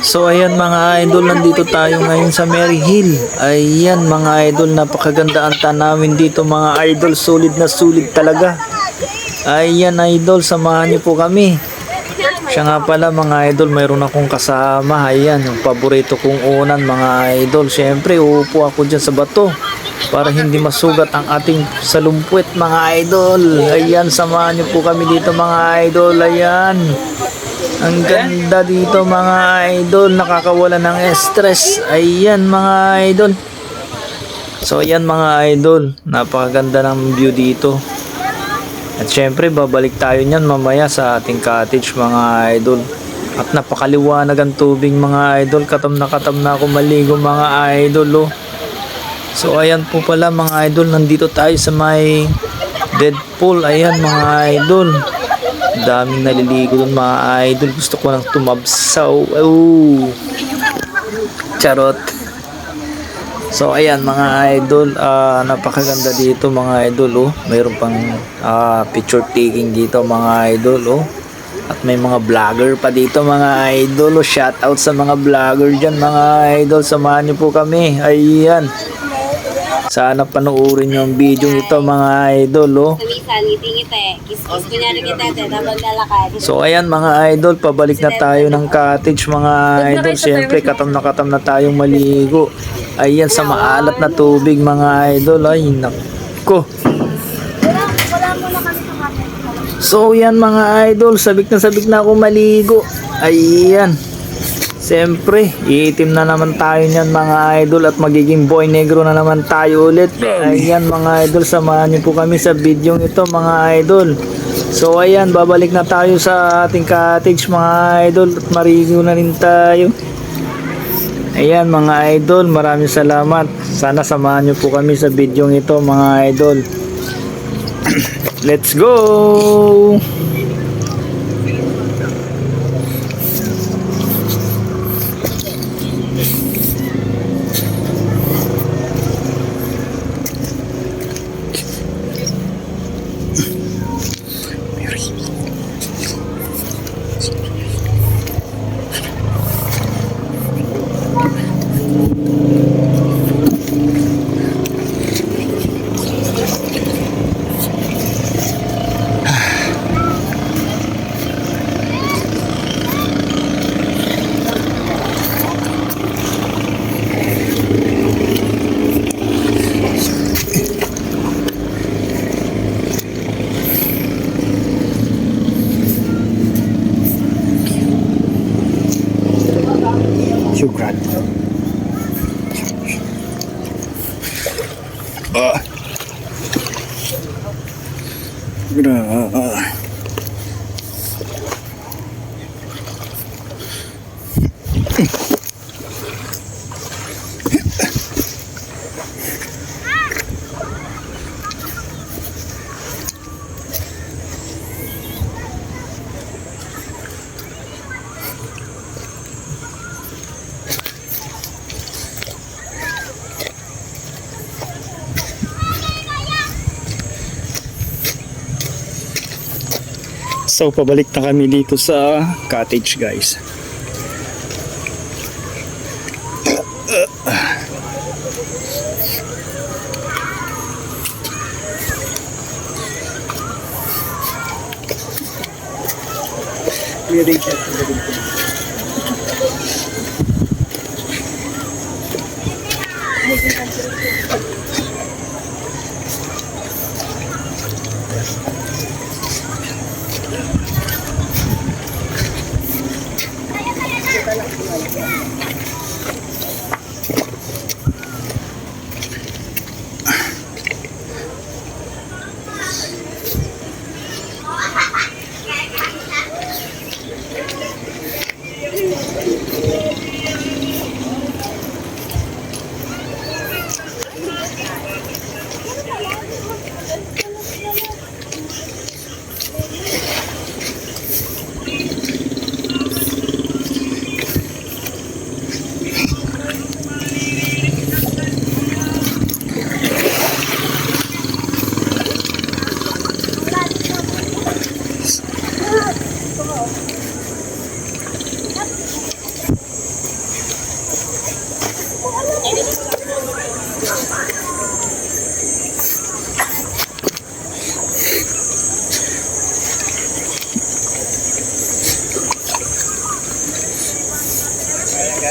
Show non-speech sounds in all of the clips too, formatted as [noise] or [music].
So ayan mga idol, nandito tayo ngayon sa Mary Hill. Ayan mga idol, napakaganda ang tanawin dito mga idol, solid na solid talaga. Ayan idol, samahan niyo po kami. Siya nga pala mga idol, mayroon akong kasama. Ayan, yung paborito kong unan mga idol. Siyempre, uupo ako dyan sa bato para hindi masugat ang ating salumpuit mga idol. Ayan, samahan niyo po kami dito mga idol. Ayan. Ang ganda dito mga idol. Nakakawala ng stress. Ayan mga idol. So ayan mga idol. Napakaganda ng view dito. At syempre, babalik tayo niyan mamaya sa ating cottage mga idol. At napakaliwanag ang tubig mga idol. Katam na katam na ako maligo mga idol. Oh. So ayan po pala mga idol. Nandito tayo sa may Deadpool. Ayan mga idol. Daming naliligo doon mga idol. Gusto ko nang tumabsaw. Oh. Charot. So ayan mga idol, ah, napakaganda dito mga idol oh. Mayroon pang ah, picture taking dito mga idol oh. At may mga vlogger pa dito mga idol oh. Shout out sa mga vlogger diyan mga idol. Samahan niyo po kami. Ayan. Sana panoorin niyo ang video nito mga idol oh. Sumisan, ngiti-ngiti. Kiss-kiss ko niya rin kita, te, habang lalakad. So ayan mga idol, pabalik na tayo ng cottage mga idol. Siyempre katam na katam na tayong maligo. Ayan sa maalat na tubig mga idol. Ay nako. So yan mga idol, sabik na sabik na ako maligo. Ayan. Siyempre, iitim na naman tayo niyan mga idol at magiging boy negro na naman tayo ulit. Ayan mga idol, samahan niyo po kami sa video ito mga idol. So ayan, babalik na tayo sa ating cottage mga idol at marigo na rin tayo. Ayan mga idol, maraming salamat. Sana samahan niyo po kami sa video ito mga idol. [clears throat] Let's go! Syukran. Ah. Gra. So pabalik na kami dito sa cottage guys. Thank you.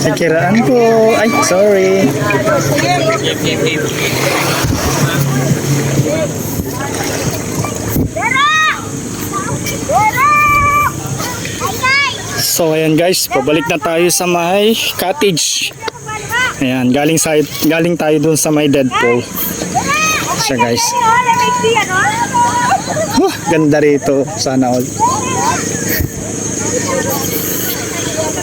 Sikiraan po. Ay, sorry. So ayan guys, pabalik na tayo sa may cottage. Ayan, galing sa galing tayo dun sa may Deadpool. Siya guys. Huh, ganda rito. Sana all.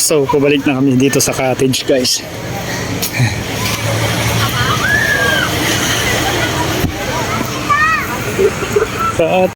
So, pabalik na kami dito sa cottage, guys. Sa